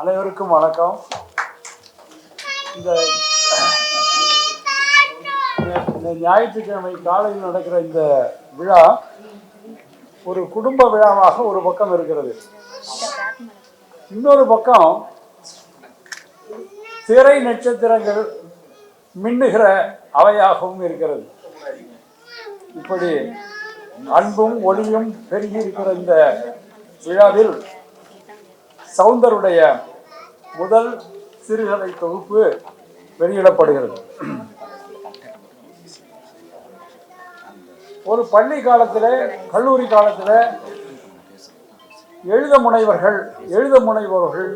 அனைவருக்கும் வணக்கம். இந்த இந்த ஞாயிற்றுக்கிழமை காலையில் நடக்கிற இந்த விழா ஒரு குடும்ப விழாவாக ஒரு பக்கம் இருக்கிறது. இன்னொரு பக்கம் திரை நட்சத்திரங்கள் மின்னுகிற அவையாகவும் இருக்கிறது. இப்படி அன்பும் ஒளியும் பெருகி இருக்கிற இந்த விழாவில் சவுந்தருடைய முதல் சிறுகதை தொகுப்பு வெளியிடப்படுகிறது. ஒரு பள்ளி காலத்தில் கல்லூரி காலத்தில் எழுத முனைவர்கள் எழுத முனைபவர்கள்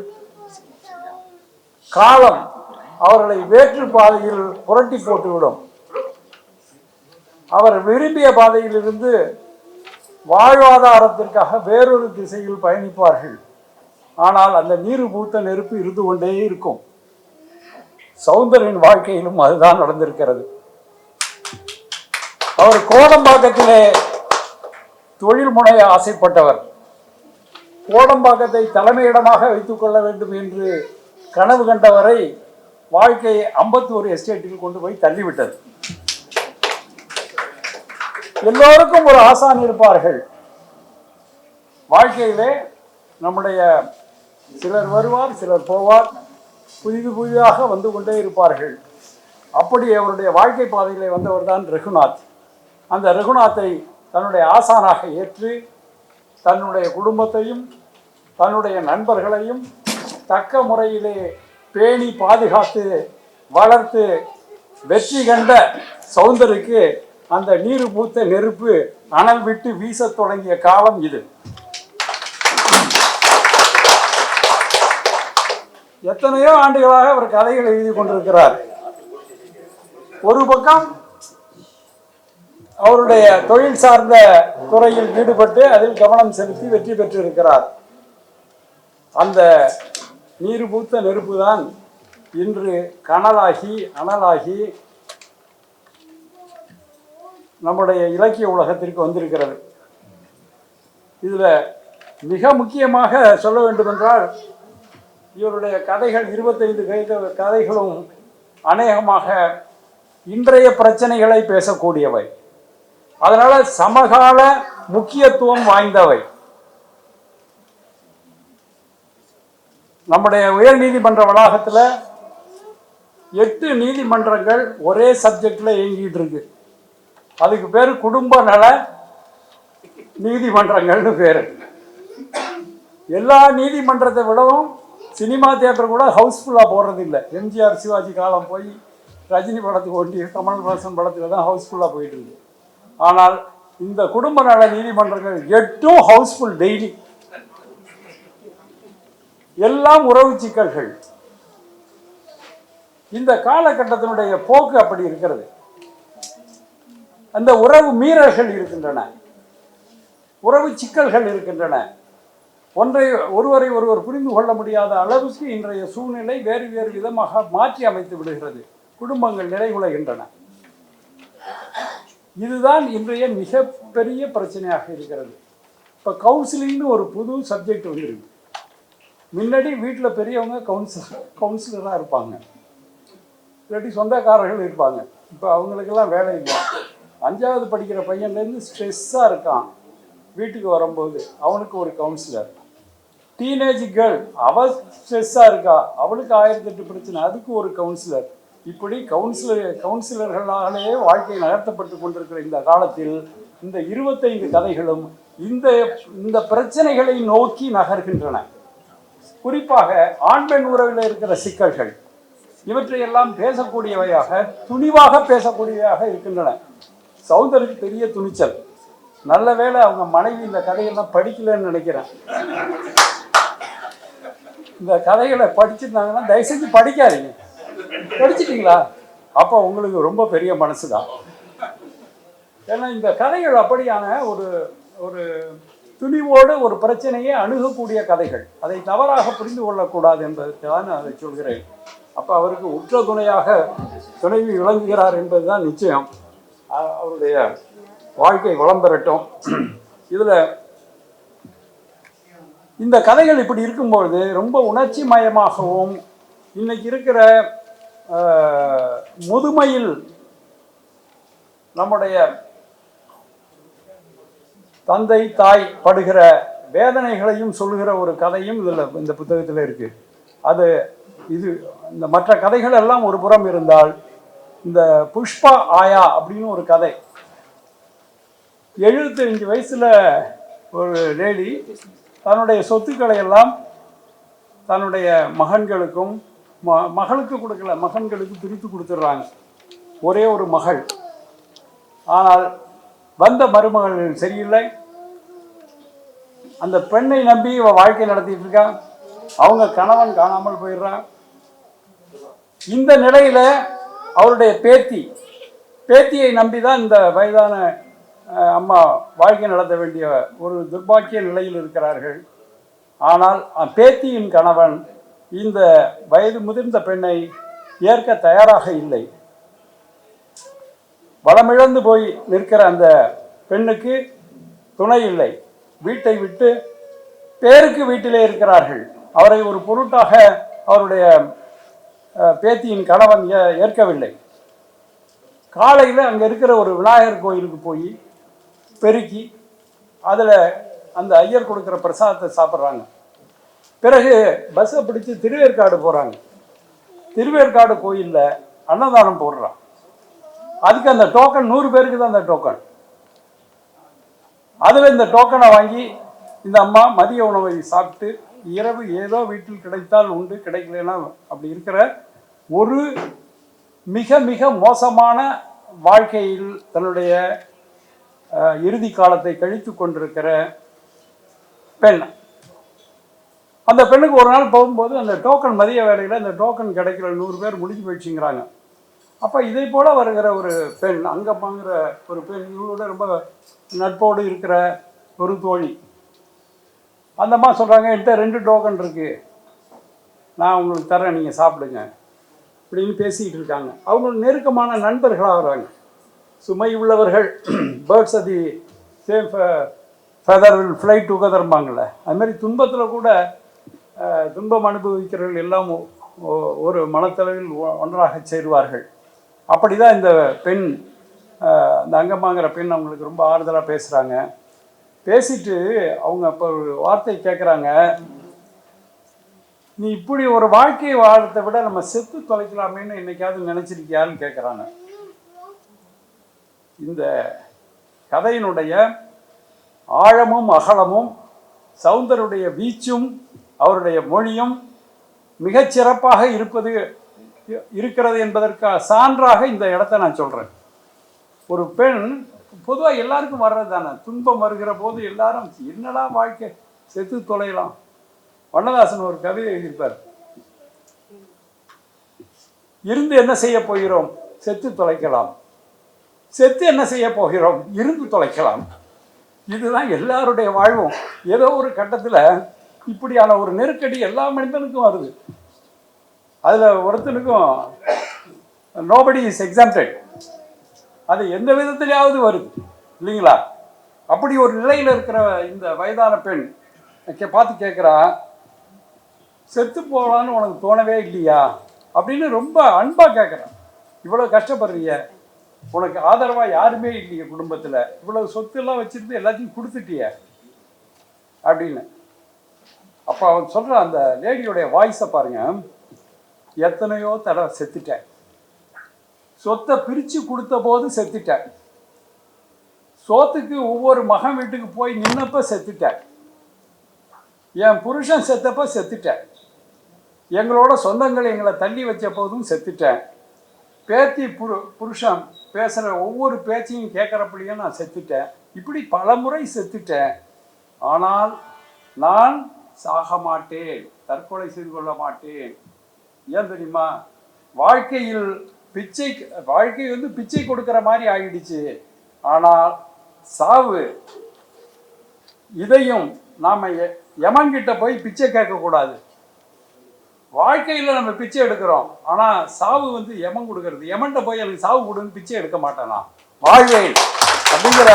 காலம் அவர்களை வேற்று பாதையில் புரட்டி போட்டுவிடும். அவர் விரும்பிய பாதையிலிருந்து வாழ்வாதாரத்திற்காக வேறொரு திசையில் பயணிப்பார்கள். ஆனால் அந்த நீர் பூத்த நெருப்பு இருந்து கொண்டே இருக்கும். சௌந்தரின் வாழ்க்கையிலும் அதுதான் நடந்திருக்கிறது. அவர் கோடம்பாக்கத்திலே தொழில் முனைய ஆசைப்பட்டவர். கோடம்பாக்கத்தை தலைமையிடமாக வைத்துக் கொள்ள வேண்டும் என்று கனவு கண்டவரை வாழ்க்கையை ஐம்பத்தோரு எஸ்டேட்டில் கொண்டு போய் தள்ளிவிட்டது. எல்லோருக்கும் ஒரு ஆசான் இருப்பார்கள். வாழ்க்கையிலே நம்முடைய சிலர் வருவார் சிலர் போவார். புதிது புதிதாக வந்து கொண்டே இருப்பார்கள். அப்படி அவருடைய வாழ்க்கை பாதையிலே வந்தவர் தான் ரகுநாத். அந்த ரகுநாத்தை தன்னுடைய ஆசானாக ஏற்று தன்னுடைய குடும்பத்தையும் தன்னுடைய நண்பர்களையும் தக்க முறையிலே பேணி பாதுகாத்து வளர்த்து வெற்றி கண்ட சௌந்தருக்கு அந்த நீர் பூத்த நெருப்பு அனல் விட்டு வீசத் தொடங்கிய காலம் இது. எத்தனையோ ஆண்டுகளாக அவர் கதைகள் எழுதி கொண்டிருக்கிறார். ஒரு பக்கம் அவருடைய தொழில் சார்ந்த துறையில் ஈடுபட்டு அதில் கவனம் செலுத்தி வெற்றி பெற்றிருக்கிறார். அந்த நீர் பூத்த நெருப்பு தான் இன்று கனலாகி அனலாகி நம்முடைய இலக்கிய உலகத்திற்கு வந்திருக்கிறது. இதில் மிக முக்கியமாக சொல்ல வேண்டுமென்றால் இவருடைய கதைகள் இருபத்தைந்து கதை- கதைகளும் அநேகமாக இன்றைய பிரச்சனைகளை பேசக்கூடியவை. அதனால சமகால முக்கியத்துவம் வாய்ந்தவை. நம்முடைய உயர் நீதிமன்ற வளாகத்தில் எட்டு நீதிமன்றங்கள் ஒரே சப்ஜெக்டில் இயங்கிட்டு இருக்கு அதுக்கு பேர் குடும்ப நல நீதிமன்றங்கள்னு பேர். எல்லா நீதிமன்றத்தை விடவும் சினிமா தியேட்டர் கூட ஹவுஸ்ஃபுல்லாக போடுறது இல்லை எம்ஜிஆர் சிவாஜி காலம் போய் ரஜினி படத்துக்கு ஒட்டி கமல்ஹாசன் படத்தில் தான் ஹவுஸ்ஃபுல்லாக போயிட்டு இருக்கு. ஆனால் இந்த குடும்ப நல நீதிமன்றங்கள் எட்டும் ஹவுஸ்ஃபுல் டெய்லி. எல்லாம் உறவு சிக்கல்கள். இந்த காலகட்டத்தினுடைய போக்கு அப்படி இருக்கிறது. அந்த உறவு மீறல்கள் இருக்கின்றன. உறவு சிக்கல்கள் இருக்கின்றன. ஒன்றை ஒருவரை ஒருவர் புரிந்து கொள்ள முடியாத அளவுக்கு இன்றைய சூழ்நிலை வேறு வேறு விதமாக மாற்றி அமைத்து விடுகிறது. குடும்பங்கள் நிலைகுலைகின்றன. இதுதான் இன்றைய மிகப்பெரிய பிரச்சனையாக இருக்கிறது. இப்போ கவுன்சிலிங்னு ஒரு புது சப்ஜெக்ட் வந்துருக்கு. முன்னாடி வீட்டில் பெரியவங்க கவுன்சிலர் கவுன்சிலராக இருப்பாங்க. இல்லாட்டி சொந்தக்காரர்கள் இருப்பாங்க. இப்போ அவங்களுக்கெல்லாம் வேலை இல்லை. அஞ்சாவது படிக்கிற பையன்லேருந்து ஸ்ட்ரெஸ்ஸாக இருக்கான். வீட்டுக்கு வரும்போது அவனுக்கு ஒரு கவுன்சிலர். டீனேஜ் கேர்ள் அவள் ஸ்ட்ரெஸ்ஸாக இருக்கா. அவளுக்கு ஆயிரத்தெட்டு பிரச்சனை. அதுக்கு ஒரு கவுன்சிலர் இப்படி கவுன்சிலர் கவுன்சிலர்களாலே வாழ்க்கை நகர்த்தப்பட்டு கொண்டிருக்கிற இந்த காலத்தில் இந்த இருபத்தைந்து கதைகளும் இந்த இந்த பிரச்சனைகளை நோக்கி நகர்கின்றன. குறிப்பாக ஆண் பெண் உறவில் இருக்கிற சிக்கல்கள். இவற்றையெல்லாம் பேசக்கூடியவையாக துணிவாக பேசக்கூடியவையாக இருக்கின்றன. சௌந்தருக்கு பெரிய துணிச்சல். நல்ல வேளை அவங்க மனைவி இந்த கதையெல்லாம் படிக்கலன்னு நினைக்கிறேன். இந்த கதைகளை படிச்சிருந்தாங்கன்னா தயவு செஞ்சு படிக்காதீங்க. படிச்சிட்டீங்களா? அப்போ உங்களுக்கு ரொம்ப பெரிய மனசு தான் ஏன்னா இந்த கதைகள் அப்படியான ஒரு ஒரு துணிவோடு ஒரு பிரச்சனையை அணுகக்கூடிய கதைகள். அதை தவறாக புரிந்து கொள்ளக்கூடாது என்பதுதான் தான் நான் அதை சொல்கிறேன். அப்போ அவருக்கு உற்ற துணையாக துணைவி விளங்குகிறார் என்பது தான் நிச்சயம். அவருடைய வாழ்க்கை வளம் பெறட்டும். இதில் இந்த கதைகள் இப்படி இருக்கும்பொழுது ரொம்ப உணர்ச்சி மயமாகவும் இன்னைக்கு இருக்கிற முதுமையில் நம்முடைய தந்தை தாய் படுகிற வேதனைகளையும் சொல்லுகிற ஒரு கதையும் இதில் இந்த புத்தகத்தில் இருக்கு. அது இது இந்த மற்ற கதைகள் எல்லாம் ஒரு புறம் இருந்தால் இந்த புஷ்பா ஆயா அப்படின்னு ஒரு கதை. எழுபத்தஞ்சு வயசுல ஒரு லேடி தன்னுடைய சொத்துக்களை எல்லாம் தன்னுடைய மகன்களுக்கும் ம மகளுக்கு கொடுக்கல மகன்களுக்கு பிரித்து கொடுத்துட்றாங்க. ஒரே ஒரு மகள். ஆனால் வந்த மருமகள் சரியில்லை. அந்த பெண்ணை நம்பி இவ வாழ்க்கை நடத்திட்டு இருக்கான் அவங்க கணவன் காணாமல் போயிடுறான். இந்த நிலையில அவருடைய பேத்தி பேத்தியை நம்பி தான் இந்த வயதான அம்மா வாழ்க்கை நடத்த வேண்டிய ஒரு துர்பாக்கிய நிலையில் இருக்கிறார்கள். ஆனால் பேத்தியின் கணவன் இந்த வயது முதிர்ந்த பெண்ணை ஏற்க தயாராக இல்லை. வளமிழந்து போய் நிற்கிற அந்த பெண்ணுக்கு துணை இல்லை. வீட்டை விட்டு பேருக்கு வீட்டிலே இருக்கிறார்கள். அவரை ஒரு பொருட்டாக அவருடைய பேத்தியின் கணவன் ஏ- ஏற்கவில்லை. காலையில் அங்கே இருக்கிற ஒரு விநாயகர் கோயிலுக்கு போய் பெருக்கி அதில் அந்த ஐயர் கொடுக்குற பிரசாதத்தை சாப்பிட்றாங்க. பிறகு பஸ்ஸை பிடிச்சி திருவேற்காடு போகிறாங்க திருவேற்காடு கோயிலில் அன்னதானம் போடுறான். அதுக்கு அந்த டோக்கன் நூறு பேருக்கு தான் அந்த டோக்கன் அதில் இந்த டோக்கனை வாங்கி இந்த அம்மா மதிய உணவை சாப்பிட்டு இரவு ஏதோ வீட்டில் கிடைத்தால் உண்டு கிடைக்கலனா அப்படி இருக்கிற ஒரு மிக மிக மோசமான வாழ்க்கையில் தன்னுடைய இறுதி காலத்தை கழித்து கொண்டிருக்கிற பெண். அந்த பெண்ணுக்கு ஒரு நாள் போகும்போது அந்த டோக்கன் மதிய வேலையில் அந்த டோக்கன் கிடைக்கிற நூறு பேர் முடிஞ்சு போயிடுச்சுங்கிறாங்க. அப்போ இதை போல் வருகிற ஒரு பெண் அங்கே போங்கிற ஒரு பெண் இவங்களோட ரொம்ப நட்போடு இருக்கிற ஒரு தோழி. அந்த அம்மா சொல்கிறாங்க என்கிட்ட ரெண்டு டோக்கன் இருக்குது நான் உங்களுக்கு தரேன் நீங்கள் சாப்பிடுங்க. அப்படின்னு பேசிக்கிட்டு இருக்காங்க. அவங்க நெருக்கமான நண்பர்களாகிறாங்க. சுமை உள்ளவர்கள் birds of the same feather will fly டுகெதர்பாங்கள்ல அது மாதிரி துன்பத்தில் கூட துன்பம் அனுபவிக்கிறவர்கள் எல்லாம் ஒ- ஒரு மனத்தளவில் ஒ- ஒன்றாக சேருவார்கள். அப்படி தான் இந்த பெண் இந்த அந்த அங்கம்மாங்கிற பெண் அவங்களுக்கு ரொம்ப ஆறுதலாக பேசுகிறாங்க பேசிட்டு அவங்க அப்போ ஒரு வார்த்தை கேட்குறாங்க நீ இப்படி ஒரு வாழ்க்கையை வாழத்தை விட நம்ம செத்து தொலைக்கலாமேன்னு என்னைக்காவது நினச்சிருக்கியான்னு கேட்குறாங்க இந்த கதையினுடைய ஆழமும் அகலமும் சவுந்தருடைய வீச்சும் அவருடைய மொழியும் மிகச்சிறப்பாக இருப்பது இருக்கிறது என்பதற்கு சான்றாக இந்த இடத்த நான் சொல்கிறேன் ஒரு பெண் பொதுவாக எல்லாருக்கும் வர்றது தானே. துன்பம் வருகிற போது எல்லாரும் என்னடா வாழ்க்கை செத்து தொலையலாம். வண்ணதாசன் ஒரு கவிதை எழுதியிருப்பார். இருந்து என்ன செய்ய போகிறோம்? செத்து தொலைக்கலாம். செத்து என்ன செய்ய போகிறோம்? இருந்து தொலைக்கலாம். இதுதான் எல்லாருடைய வாழ்வும் ஏதோ ஒரு கட்டத்தில் இப்படியான ஒரு நெருக்கடி எல்லா மனிதனுக்கும் வருது. அதில் ஒருத்தனுக்கும் நோபடி இஸ் எக்ஸாம்டட் அது எந்த விதத்திலேயாவது வருது. இல்லைங்களா? அப்படி ஒரு நிலையில் இருக்கிற இந்த வயதான பெண் கே- பார்த்து கேட்குறா செத்து போகலான்னு உனக்கு தோணவே இல்லையா? அப்படின்னு ரொம்ப அன்பாக கேட்குறான் இவ்வளோ கஷ்டப்படுறீங்க. உனக்கு ஆதரவாக யாருமே இல்லையே குடும்பத்தில். இவ்வளவு சொத்துலாம் வச்சுருந்து எல்லாத்தையும் கொடுத்துட்டிய. அப்படின்னு. அப்போ அவன் சொல்கிற அந்த லேடியோடைய வாய்ஸை பாருங்க. எத்தனையோ தடவை செத்துட்டேன். சொத்தை பிரித்து கொடுத்த போது செத்துட்டேன். சோத்துக்கு ஒவ்வொரு மகன் வீட்டுக்கு போய் நின்னப்ப செத்துட்டேன். என் புருஷன் செத்தப்ப செத்துட்டேன். எங்களோட சொந்தங்கள் எங்களை தள்ளி வச்ச போதும் செத்துட்டேன். பேத்தி புரு புருஷன் பேசுகிற ஒவ்வொரு பேச்சையும் கேட்குறப்படியும் நான் செத்துட்டேன். இப்படி பல முறை செத்துட்டேன். ஆனால் நான் சாக மாட்டேன். தற்கொலை செய்து கொள்ள மாட்டேன். ஏன் தெரியுமா? வாழ்க்கையில் பிச்சை வாழ்க்கை வந்து பிச்சை கொடுக்குற மாதிரி ஆகிடுச்சு ஆனால் சாவு இதையும் நாம் எமன்கிட்ட போய் பிச்சை கேட்கக்கூடாது. வாழ்க்கையில் நம்ம பிச்சை எடுக்கிறோம். ஆனால் சாவு வந்து எமன் கொடுக்கறது. எமன்ட்ட போய் எனக்கு சாவு கொடுன்னு பிச்சை எடுக்க மாட்டேனா? வாழ்வை. அப்படிங்கிற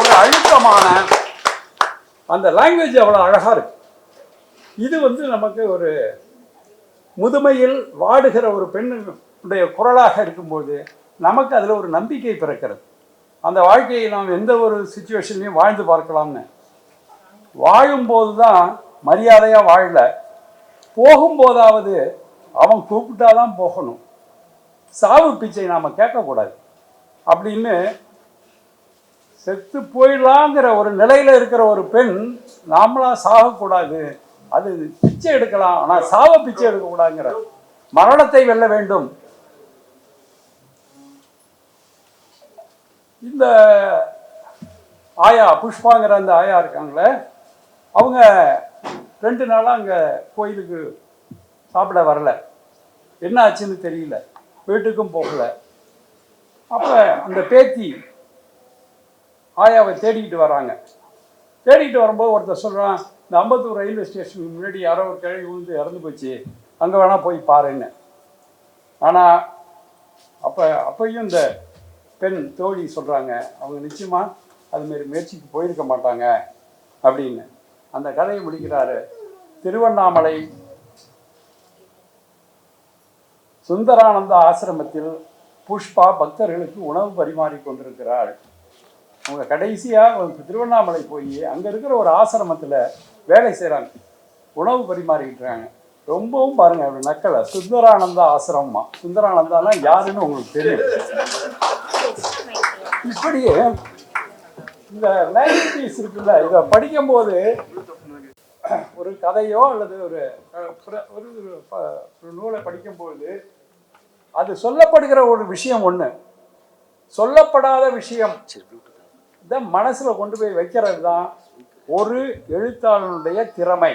ஒரு அழுத்தமான அந்த லாங்குவேஜ் அவ்வளோ அழகாக இருக்கு. இது வந்து நமக்கு ஒரு முதுமையில் வாடுகிற ஒரு பெண்ணுடைய குரலாக இருக்கும்போது நமக்கு அதில் ஒரு நம்பிக்கை பிறக்கிறது. அந்த வாழ்க்கையை நாம் எந்த ஒரு சுச்சுவேஷன்லையும் வாழ்ந்து பார்க்கலாம்னு. வாழும்போது தான் மரியாதையாக வாழல. போகும்போதாவது அவன் கூப்பிட்டாதான் போகணும். சாவு பிச்சை நாம் கேட்கக்கூடாது. அப்படின்னு செத்து போயிடலாங்கிற ஒரு நிலையில் இருக்கிற ஒரு பெண் நாமளா சாகக்கூடாது. அது பிச்சை எடுக்கலாம் ஆனால் சாவ பிச்சை எடுக்கக்கூடாதுங்கிற. மரணத்தை வெல்ல வேண்டும். இந்த ஆயா புஷ்பாங்கிற அந்த ஆயா இருக்காங்களே அவங்க ரெண்டு நாளாக அங்கே கோயிலுக்கு சாப்பிட வரல. என்ன ஆச்சுன்னு தெரியல. வீட்டுக்கும் போகல. அப்போ அந்த பேத்தி ஆயாவை தேடிக்கிட்டு வராங்க. தேடிக்கிட்டு வரும்போது ஒருத்தர் சொல்கிறான் இந்த அம்பத்தூர் ரயில்வே ஸ்டேஷனுக்கு முன்னாடி யாரோ ஒரு கிழவி விழுந்து இறந்து போச்சு. அங்கே வேணால் போய் பாருன்னு. ஆனால் அப்போ அப்பையும் இந்த பெண் தோழி சொல்கிறாங்க அவங்க நிச்சயமாக அதுமாரி முயற்சிக்கு போயிருக்க மாட்டாங்க. அப்படின்னு. அந்த கதையை முடிக்கிறாரு. திருவண்ணாமலை சுந்தரானந்த ஆசிரமத்தில் புஷ்பா பக்தர்களுக்கு உணவு பரிமாறி கொண்டிருக்கிறாள். அவங்க கடைசியாக திருவண்ணாமலை போய் அங்கே இருக்கிற ஒரு ஆசிரமத்தில் வேலை செய்கிறாங்க உணவு பரிமாறிக்கிட்டுறாங்க ரொம்பவும் பாருங்க அப்படி நக்கலை. சுந்தரானந்தா ஆசிரமமா? சுந்தரானந்தானா யாருன்னு உங்களுக்கு தெரியும். இப்படியே இந்த நைன்டிஸ் இருக்குல்ல இதை படிக்கும்போது ஒரு கதையோ அல்லது ஒரு ஒரு ஒரு நூலை படிக்கும்போது அது சொல்லப்படுகிற ஒரு விஷயம் ஒன்று சொல்லப்படாத விஷயம் இதை மனசில் கொண்டு போய் வைக்கிறது தான் ஒரு எழுத்தாளனுடைய திறமை.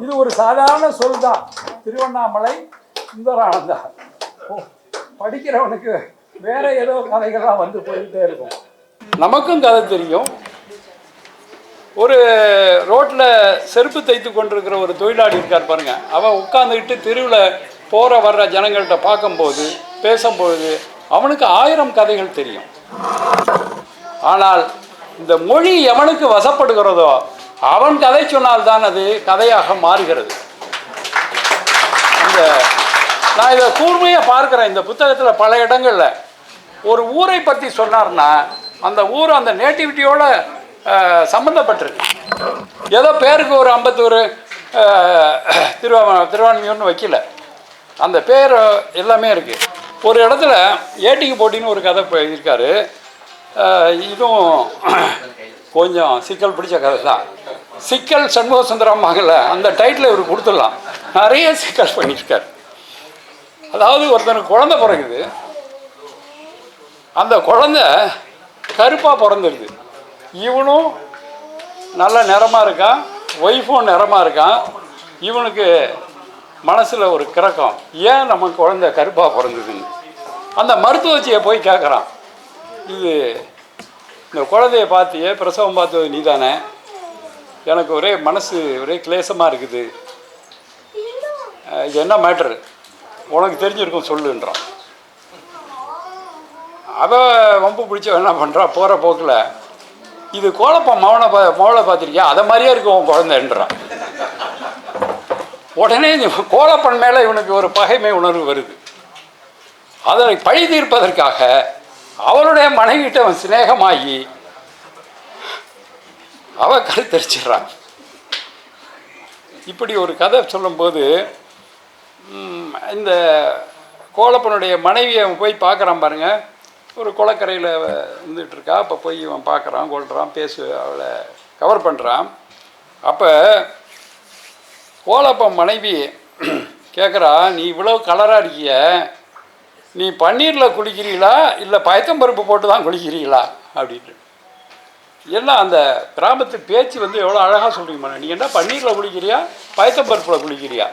இது ஒரு சாதாரண சொல் தான். திருவண்ணாமலை சுந்தரானந்தா. ஓ, படிக்கிறவனுக்கு வேற ஏதோ கதைகள்லாம் வந்து போயிட்டே இருக்கும். நமக்கும் கதை தெரியும். ஒரு ரோட்டில் செருப்பு தைத்து கொண்டிருக்கிற ஒரு தொழிலாளி இருக்கார் பாருங்கள் அவன் உட்காந்துக்கிட்டு தெருவில் போகிற வர்ற ஜனங்கள்கிட்ட பார்க்கும்போது பேசும்போது அவனுக்கு ஆயிரம் கதைகள் தெரியும். ஆனால் இந்த மொழி எவனுக்கு வசப்படுகிறதோ அவன் கதை சொன்னால்தான் அது கதையாக மாறுகிறது. இந்த நான் இதை கூர்மையாக பார்க்குறேன். இந்த புத்தகத்தில் பல இடங்களில். ஒரு ஊரை பற்றி சொன்னார்னா அந்த ஊர் அந்த நேட்டிவிட்டியோட சம்மந்தப்பட்டிருக்கு ஏதோ பேருக்கு ஒரு ஐம்பத்தூர் திருவா திருவான்மையூர்னு வைக்கல. அந்த பேர் எல்லாமே இருக்குது ஒரு இடத்துல ஏட்டிக்கு போட்டின்னு ஒரு கதை இருக்காரு. இதுவும் கொஞ்சம் சிக்கல் பிடிச்ச கதை தான். சிக்கல் சண்முகசுந்தரம் மகள அந்த டைட்டில் இவர் கொடுத்துடலாம். நிறைய சிக்கல் பண்ணியிருக்கார். அதாவது ஒருத்தனுக்கு குழந்தை பிறகுது அந்த குழந்தை கருப்பாக பிறந்துருது. இவனும் நல்ல நிறமாக இருக்கான் ஒய்ஃபும் நிறமாக இருக்கான். இவனுக்கு மனசில் ஒரு கிறக்கம். ஏன் நம்ம குழந்த கருப்பாக பிறந்ததுன்னு? அந்த மருத்துவச்சியை போய் கேட்குறான் இது இந்த குழந்தைய பார்த்தியே பிரசவம் பார்த்தது நீதானே? எனக்கு ஒரே மனசு ஒரே கிளேசமாக இருக்குது. இது என்ன மேட்ரு? உனக்கு தெரிஞ்சிருக்கும் சொல்லுன்றான். அவள் வம்பு பிடிச்ச என்ன பண்ணுறா போகிற போக்கில் இது கோலப்பம் மவனை பா மவளை பார்த்துருக்கியா? அதை மாதிரியே இருக்கும் உன் குழந்தைன்றான் உடனே இந்த கோலப்பன் மேலே இவனுக்கு ஒரு பகைமை உணர்வு வருது. அதனை பழி தீர்ப்பதற்காக அவளுடைய மனைவிட்ட அவன் சிநேகமாகி அவ கருத்தரிச்சிடுறான். இப்படி ஒரு கதை சொல்லும்போது இந்த கோலப்பனுடைய மனைவியை அவன் போய் பார்க்குறான் பாருங்கள் ஒரு குளக்கரையில் வந்துட்டுருக்கா. இருக்கா அப்போ போய் இவன் பார்க்குறான் கொள்றான் பேசு அவளை கவர் பண்ணுறான் அப்போ கோலப்பன் மனைவி கேட்குறா நீ இவ்வளோ கலராக இருக்கிய. நீ பன்னீரில் குளிக்கிறீங்களா இல்லை பயத்தம்பருப்பு போட்டு தான் குளிக்கிறீங்களா அப்படின்ட்டு. எல்லாம் அந்த கிராமத்து பேச்சு வந்து எவ்வளோ அழகாக சொல்கிறீங்க நீ என்ன பன்னீரில் குளிக்கிறியா? பயத்தம்பருப்பில் குளிக்கிறியா?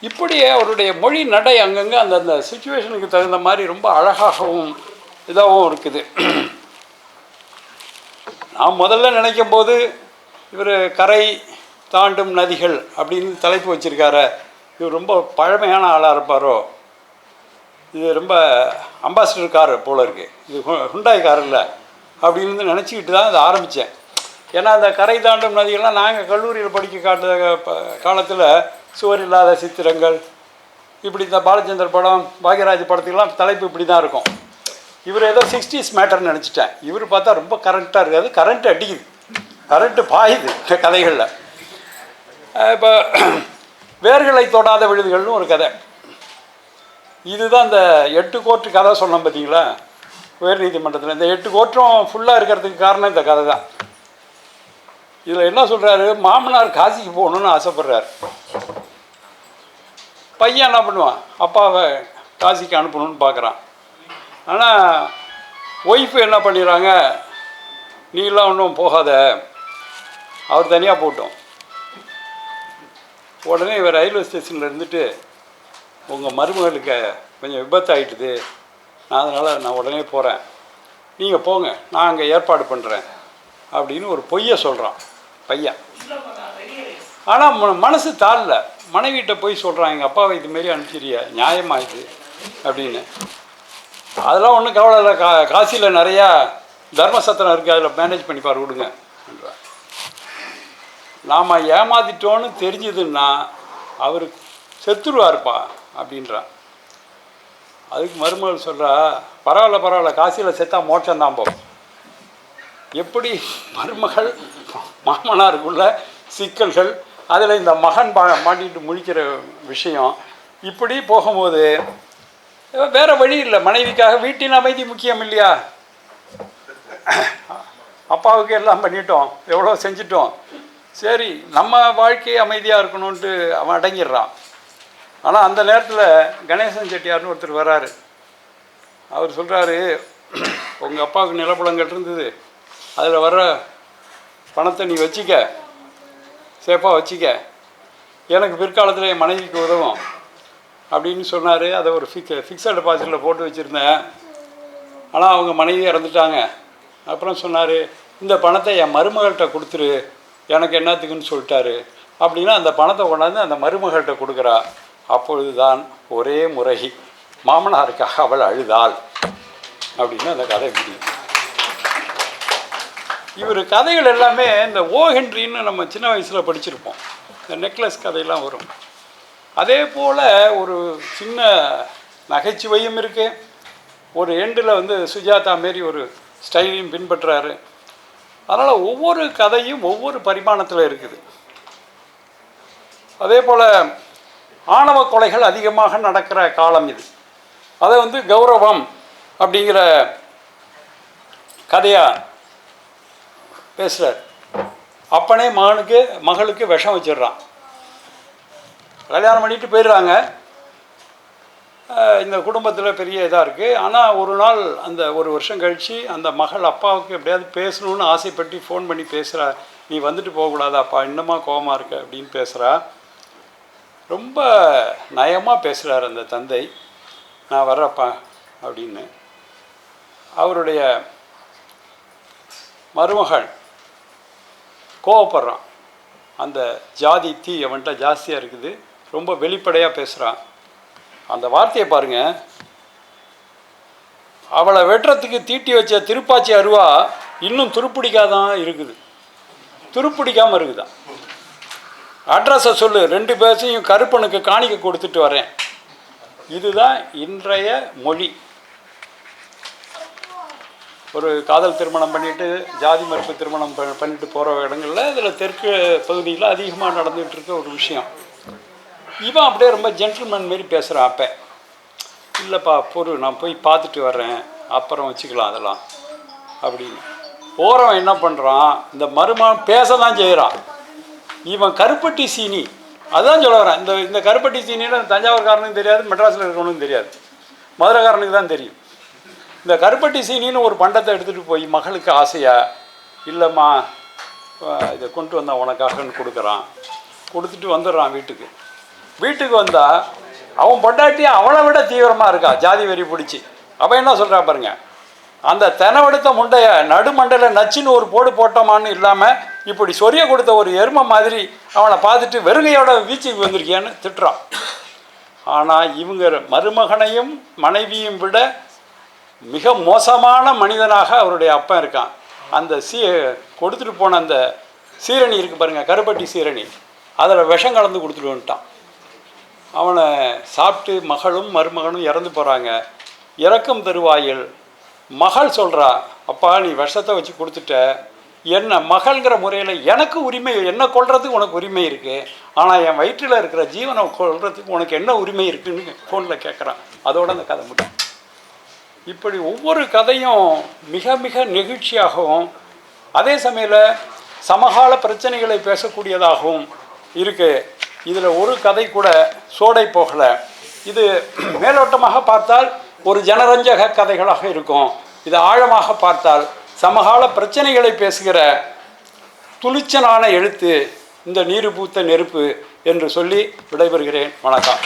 இப்படியே அவருடைய மொழி நடை அங்கங்கே அந்தந்த சுச்சுவேஷனுக்கு தகுந்த மாதிரி ரொம்ப அழகாகவும் இதாகவும் இருக்குது. நான் முதல்ல நினைக்கும் போது இவர் கரை தாண்டும் நதிகள் அப்படின்னு தலைப்பு வச்சுருக்காரு. இவர் ரொம்ப பழமையான ஆளாக இருப்பாரோ? இது ரொம்ப அம்பாசிடர் கார் போல இருக்குது இது ஹு- ஹுண்டாய் கார் இல்லை. அப்படின்னு நினச்சிக்கிட்டு தான் இதை ஆரம்பித்தேன் ஏன்னா அந்த கரை தாண்டும் நதிகள்லாம் நாங்கள் கல்லூரியில் படிக்க காட்ட காலத்தில் சுவர் இல்லாத சித்திரங்கள் இப்படி இந்த பாலச்சந்தர் படம் பாக்யராஜ் படத்துக்கெல்லாம் தலைப்பு இப்படி தான் இருக்கும். இவர் ஏதோ சிக்ஸ்டீஸ் மேட்டர்னு நினச்சிட்டேன். இவர் பார்த்தா ரொம்ப கரண்ட்டாக இருக்காது கரண்ட் அடிக்குது. கரண்ட்டு பாயுது கதைகளில். இப்போ வேர்களை தொடாத விழுதுகள்னு ஒரு கதை. இதுதான் இந்த எட்டு கோர்ட்டு கதை சொன்னோம் பார்த்தீங்களா உயர்நீதிமன்றத்தில். இந்த எட்டு கோர்ட்டும் ஃபுல்லாக இருக்கிறதுக்கு காரணம் இந்த கதை தான் இதில் என்ன சொல்கிறாரு மாமனார் காசிக்கு போகணுன்னு ஆசைப்பட்றாரு. பையன் என்ன பண்ணுவான்? அப்பாவை காசிக்கு அனுப்பணும்னு பார்க்குறான். ஆனால் ஒய்ஃபு என்ன பண்ணிடுறாங்க? நீலாம் ஒன்றும் போகாத. அவர் தனியாக போட்டோம் உடனே இவர் ரயில்வே ஸ்டேஷனில் இருந்துட்டு உங்கள் மருமகளுக்கு கொஞ்சம் விபத்து ஆயிட்டுது நான் அதனால் நான் உடனே போகிறேன் நீங்கள் போங்க. நான் அங்கே ஏற்பாடு பண்ணுறேன் அப்படின்னு ஒரு பொய்யை சொல்கிறான் பையன். ஆனால் மனசு தாழல. மனைவிட்ட போய் சொல்கிறான் எங்கள் அப்பாவை இதுமாரி அனுப்பிச்சிரிய நியாயமா இது? அப்படின்னு. அதெல்லாம் ஒன்றும் கவலை இல்லை. கா காசியில் நிறையா தர்மசத்திரம் இருக்குது அதில் மேனேஜ் பண்ணி பாரு விடுங்க. நாம் ஏமாத்திட்டோன்னு தெரிஞ்சதுன்னா அவர் செத்துருவார்ப்பா அப்படின்றான். அதுக்கு மருமகள் சொல்கிறா பரவாயில்ல பரவாயில்ல காசியில் செத்தா மோட்சம் தான் போகும் எப்படி மருமகள் மாமனாருக்குள்ள சிக்கல்கள் அதில் இந்த மகன் பா மாட்டிட்டு முழிக்கிற விஷயம் இப்படி போகும்போது வேற வழி இல்லை. மனைவிக்காக வீட்டின் அமைதி முக்கியம் இல்லையா? அப்பாவுக்கு எல்லாம் பண்ணிட்டோம். எவ்வளோ செஞ்சிட்டோம். சரி நம்ம வாழ்க்கை அமைதியாக இருக்கணும்ன்ட்டு அவன் அடங்கிடுறான். ஆனால் அந்த நேரத்தில் கணேசன் செட்டியார்னு ஒருத்தர் வராரு. அவர் சொல்கிறாரு உங்கள் அப்பாவுக்கு நிலப்புலங்கள் இருந்தது. அதில் வர்ற பணத்தை நீ வச்சிக்க. சேஃபாக வச்சிக்க. எனக்கு பிற்காலத்தில் என் மனைவிக்கு உதவும். அப்படின்னு சொன்னார். அதை ஒரு ஃபிக் ஃபிக்ஸட் டெபாசிட்டில் போட்டு வச்சுருந்தேன். ஆனால் அவங்க மனைவி இறந்துட்டாங்க. அப்புறம் சொன்னார் இந்த பணத்தை என் மருமகள்கிட்ட கொடுத்துரு. எனக்கு என்னத்துக்குன்னு சொல்லிட்டாரு. அப்படின்னா அந்த பணத்தை கொண்டாந்து அந்த மருமகள்கிட்ட கொடுக்குறா. அப்பொழுது தான் ஒரே முறை மாமனாருக்காக அவள் அழுதாள். அப்படின்னு அந்த கதை முடியும். இவர் கதைகள் எல்லாமே இந்த ஓ ஹென்ரின்னு நம்ம சின்ன வயசில் படிச்சிருப்போம். இந்த நெக்லஸ் கதையெல்லாம் வரும். அதே போல் ஒரு சின்ன நகைச்சுவையும் இருக்குது ஒரு எண்டில் வந்து சுஜாதா மாரி ஒரு ஸ்டைலையும் பின்பற்றுறாரு அதனால் ஒவ்வொரு கதையும் ஒவ்வொரு பரிமாணத்தில் இருக்குது. அதே போல் ஆணவ கொலைகள் அதிகமாக நடக்கிற காலம் இது. அதை வந்து கௌரவம் அப்படிங்கிற கதையாக பேசுகிறார் அப்பனே மகனுக்கு மகளுக்கு விஷம் வச்சிடுறான். கல்யாணம் பண்ணிட்டு போயிடுறாங்க. இந்த குடும்பத்தில் பெரிய இதாக இருக்குது ஆனால் ஒரு நாள் அந்த ஒரு வருஷம் கழித்து அந்த மகள் அப்பாவுக்கு எப்படியாவது பேசணும்னு ஆசைப்பட்டு ஃபோன் பண்ணி பேசுகிறா நீ வந்துட்டு போகக்கூடாது அப்பா இன்னுமா கோவமா இருக்க? அப்படின்னு பேசுகிறா ரொம்ப நயமாக பேசுகிறார் அந்த தந்தை. நான் வர்றப்பா அப்படின்னு. அவருடைய மருமகள் கோவப்படுறான். அந்த ஜாதி தீ அவன்கிட்ட ஜாஸ்தியாக இருக்குது. ரொம்ப வெளிப்படையாக பேசுகிறான் அந்த வார்த்தையை பாருங்க. அவளை வெட்டுறதுக்கு தீட்டி வச்ச திருப்பாச்சி அருவா இன்னும் துருப்பிடிக்காதான் இருக்குது. துருப்பிடிக்காமல் இருக்குதான் அட்ரஸை சொல்லு. ரெண்டு பேர்த்தையும் கருப்பனுக்கு காணிக்க கொடுத்துட்டு வரேன். இதுதான் இன்றைய மொழி. ஒரு காதல் திருமணம் பண்ணிட்டு ஜாதி மறுப்பு திருமணம் ப- பண்ணிட்டு போகிற இடங்களில் இதில் தெற்கு பகுதியில் அதிகமாக நடந்துகிட்டு இருக்க ஒரு விஷயம். இவன் அப்படியே ரொம்ப ஜென்டில்மேன் மாரி பேசுகிறான் அப்போ. இல்லைப்பா பொறு நான் போய் பார்த்துட்டு வர்றேன். அப்புறம் வச்சுக்கலாம் அதெல்லாம். அப்படின்னு. போகிறவன் என்ன பண்ணுறான் இந்த மருமகன் பேச தான் செய்கிறான் இவன் கருப்பட்டி சீனி. அதான் சொல்ல வரேன் இந்த இந்த கருப்பட்டி சீனின்னு தஞ்சாவூர்காரனுக்கும் தெரியாது மெட்ராஸில் இருக்கவனுக்கும் தெரியாது. மதுரைக்காரனுக்கு தான் தெரியும். இந்த கருப்பட்டி சீனின்னு ஒரு பண்டத்தை எடுத்துகிட்டு போய் மகளுக்கு ஆசையா? இல்லைம்மா இதை கொண்டு வந்தான் உனக்காகன்னு கொடுக்குறான். கொடுத்துட்டு வந்துடுறான் வீட்டுக்கு. வீட்டுக்கு வந்தால் அவன் பொண்டாட்டி அவளை விட தீவிரமாக இருக்கா? ஜாதி வெறி பிடிச்சி. அவன் என்ன சொல்கிறா பாருங்க. அந்த தெனவெடுத்த முண்டைய நடுமண்டையில் நச்சுன்னு ஒரு போடு போட்டோமான்னு இல்லாமல் இப்படி சொரிய கொடுத்த ஒரு எருமை மாதிரி அவனை பார்த்துட்டு வெறுங்கையோட வீச்சுக்கு வந்திருக்கியான்னு திட்டுறான். ஆனால் இவங்க மருமகனையும் மனைவியும் விட மிக மோசமான மனிதனாக அவருடைய அப்பன் இருக்கான். அந்த சீ கொடுத்துட்டு போன அந்த சீரணி இருக்குது பாருங்கள் கருப்பட்டி சீரணி. அதில் விஷம் கலந்து கொடுத்துட்டு வந்துட்டான். அவனை சாப்பிட்டு மகளும் மருமகனும் இறந்து போகிறாங்க இறக்கும் தருவாயில் மகள் சொல்கிறா அப்பா நீ விஷத்தை வச்சு கொடுத்துட்ட. என்ன மகள்ங்கிற முறையில் எனக்கு உரிமை என்ன கொள்றதுக்கு உனக்கு உரிமை இருக்குது ஆனால் என் வயிற்றில் இருக்கிற ஜீவனை கொள்றதுக்கு உனக்கு என்ன உரிமை இருக்குன்னு ஃபோனில் கேட்குறான் அதோட அந்த கதை முடியும் இப்படி ஒவ்வொரு கதையும் மிக மிக நெகிழ்ச்சியாகவும் அதே சமயத்தில் சமகால பிரச்சனைகளை பேசக்கூடியதாகவும் இருக்குது இதில் ஒரு கதை கூட சோடை போகலை. இது மேலோட்டமாக பார்த்தால் ஒரு ஜனரஞ்சக கதைகளாக இருக்கும். இது ஆழமாக பார்த்தால் சமகால பிரச்சனைகளை பேசுகிற துணிச்சலான எழுத்து இந்த நீர் பூத்த நெருப்பு என்று சொல்லி விடைபெறுகிறேன். வணக்கம்.